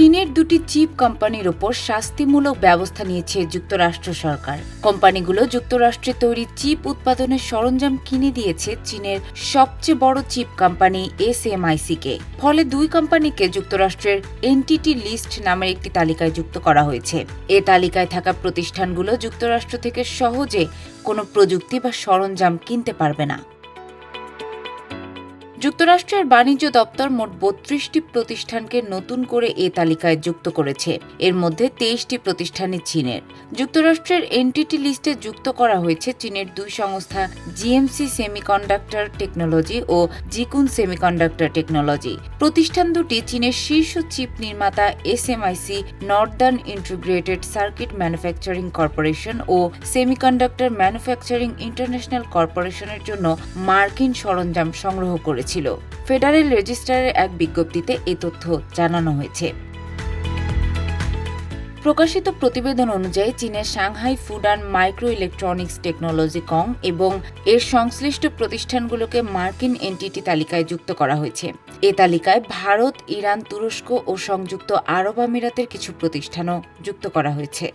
চীনের দুটি চিপ কোম্পানির ওপর শাস্তিমূলক ব্যবস্থা নিয়েছে যুক্তরাষ্ট্র সরকার। কোম্পানিগুলো যুক্তরাষ্ট্রে তৈরি চিপ উৎপাদনের সরঞ্জাম কিনে দিয়েছে চীনের সবচেয়ে বড় চিপ কোম্পানি এসএমআইসি কে ফলে দুই কোম্পানিকে যুক্তরাষ্ট্রের এনটিটি লিস্ট নামের একটি তালিকায় যুক্ত করা হয়েছে। এ তালিকায় থাকা প্রতিষ্ঠানগুলো যুক্তরাষ্ট্র থেকে সহজে কোনো প্রযুক্তি বা সরঞ্জাম কিনতে পারবে না। যুক্তরাষ্ট্রের বাণিজ্য দপ্তর মোট বত্রিশটি প্রতিষ্ঠানকে নতুন করে এ তালিকায় যুক্ত করেছে। এর মধ্যে তেইশটি প্রতিষ্ঠানই চীনের। যুক্তরাষ্ট্রের এনটিটি লিস্টে যুক্ত করা হয়েছে চীনের দুই সংস্থা, জিএমসি সেমিকন্ডাক্টর টেকনোলজি ও জিকুন সেমিকন্ডাক্টর টেকনোলজি। প্রতিষ্ঠান দুটি চীনের শীর্ষ চিপ নির্মাতা S M SMIC Northern Integrated Circuit Manufacturing Corporation ও সেমিকন্ডাক্টর ম্যানুফ্যাকচারিং ইন্টারন্যাশনাল কর্পোরেশনের জন্য মার্কিন সরঞ্জাম সংগ্রহ করেছিল ফেডারেল রেজিস্ট্রারের এক বিজ্ঞপ্তিতে এ তথ্য জানানো হয়েছে। প্রকাশিত প্রতিবেদন অনুযায়ী চীনের Shanghai Food and Micro Electronics Technology কং এবং এর সংশ্লিষ্ট প্রতিষ্ঠানগুলোকে মার্কিন এনটিটি তালিকায় যুক্ত করা হয়েছে। এ তালিকায় ভারত, ইরান, তুরস্ক ও সংযুক্ত আরব আমিরাতের কিছু প্রতিষ্ঠানও যুক্ত করা হয়েছে।